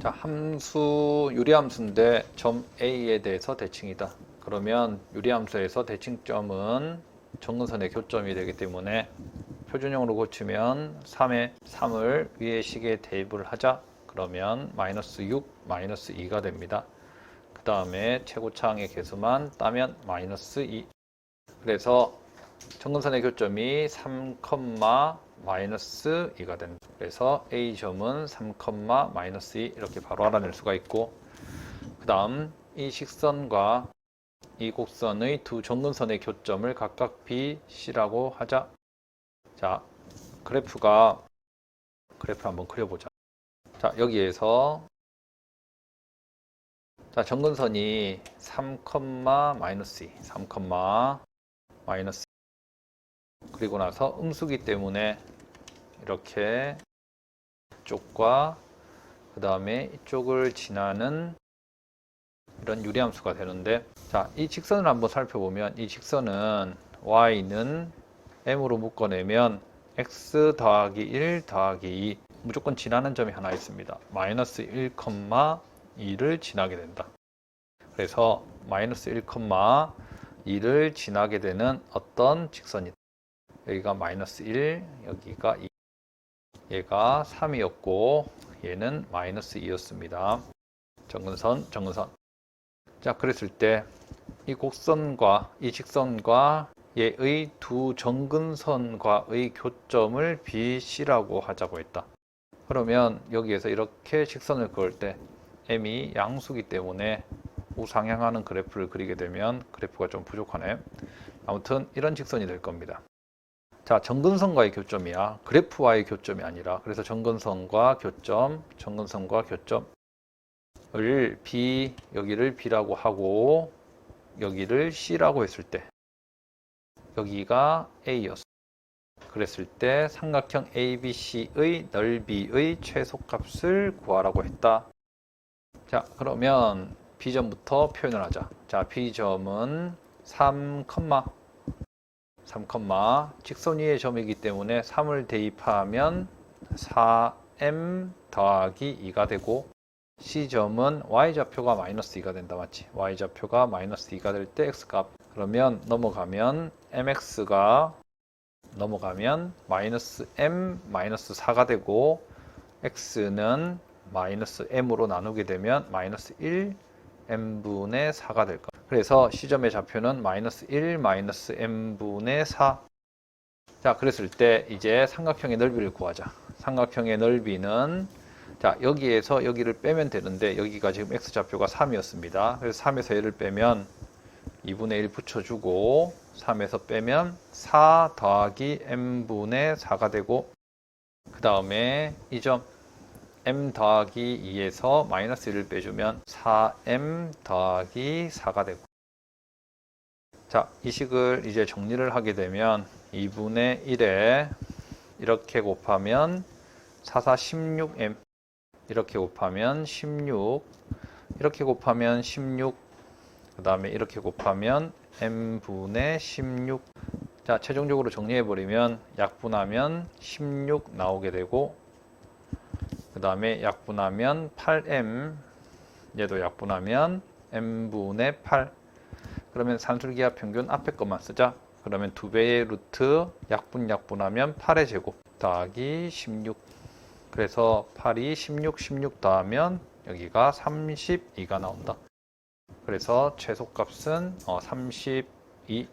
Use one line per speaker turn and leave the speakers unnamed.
자, 함수 유리함수인데 점 A에 대해서 대칭이다. 그러면 유리함수에서 대칭점은 정근선의 교점이 되기 때문에 표준형으로 고치면 3에 3을 위의 식에 대입을 하자. 그러면 마이너스 6, 마이너스 2가 됩니다. 그 다음에 최고차항의 개수만 따면 마이너스 2. 그래서 정근선의 교점이 3, 마이너스 2가 된다. 그래서 A점은 3, 마이너스 2 이렇게 바로 알아낼 수가 있고 그 다음 이 식선과 이 곡선의 두 정근선의 교점을 각각 B, C라고 하자. 자, 그래프가 그래프 한번 그려보자. 자, 여기에서 자, 정근선이 3, 마이너스 2, 3, 마이너스 그리고 나서 음수기 때문에 이렇게 이쪽과 그 다음에 이쪽을 지나는 이런 유리함수가 되는데 자, 이 직선을 한번 살펴보면 이 직선은 y는 m으로 묶어내면 x 더하기 1 더하기 2 무조건 지나는 점이 하나 있습니다. 마이너스 1, 2를 지나게 된다. 그래서 마이너스 1, 2를 지나게 되는 어떤 직선이다. 여기가 마이너스 1, 여기가 2. 얘가 3이었고 얘는 마이너스 2였습니다. 정근선, 정근선. 자, 그랬을 때 이 곡선과 이 직선과 얘의 두 정근선과의 교점을 BC라고 하자고 했다. 그러면 여기에서 이렇게 직선을 그을 때 M이 양수기 때문에 우상향하는 그래프를 그리게 되면 그래프가 좀 부족하네. 아무튼 이런 직선이 될 겁니다. 자, 정근선과의 교점이야. 그래프와의 교점이 아니라. 그래서 정근선과 교점, 정근선과 교점을 B, 여기를 B라고 하고, 여기를 C라고 했을 때, 여기가 A였어. 그랬을 때 삼각형 ABC의 넓이의 최소값을 구하라고 했다. 자, 그러면 B점부터 표현을 하자. 자, B점은 3, 3, 직선 위의 점이기 때문에 3을 대입하면 4m 더하기 2가 되고 C점은 Y좌표가 마이너스 2가 된다 맞지? Y좌표가 마이너스 2가 될 때 X값 그러면 넘어가면 MX가 넘어가면 마이너스 M 마이너스 4가 되고 X는 마이너스 M으로 나누게 되면 마이너스 1 M분의 4가 될 겁니다. 그래서 C점의 좌표는 마이너스 1 마이너스 M분의 4. 자, 그랬을 때 이제 삼각형의 넓이를 구하자. 삼각형의 넓이는 자, 여기에서 여기를 빼면 되는데 여기가 지금 X좌표가 3이었습니다. 그래서 3에서 얘를 빼면 2분의 1 붙여주고 3에서 빼면 4 더하기 M분의 4가 되고 그 다음에 이 점 m 더하기 2에서 마이너스 1을 빼주면 4m 더하기 4가 되고. 자, 이 식을 이제 정리를 하게 되면 2분의 1에 이렇게 곱하면 4, 4, 16m 이렇게 곱하면 16 이렇게 곱하면 16 그 다음에 이렇게 곱하면 m분의 16 자, 최종적으로 정리해 버리면 약분하면 16 나오게 되고 그 다음에 약분하면 8m 얘도 약분하면 m분의 8 그러면 산술기하 평균 앞에 것만 쓰자. 그러면 두 배의 루트 약분 약분하면 8의 제곱 더하기 16 그래서 8이 16 16 더하면 여기가 32가 나온다. 그래서 최소값은 32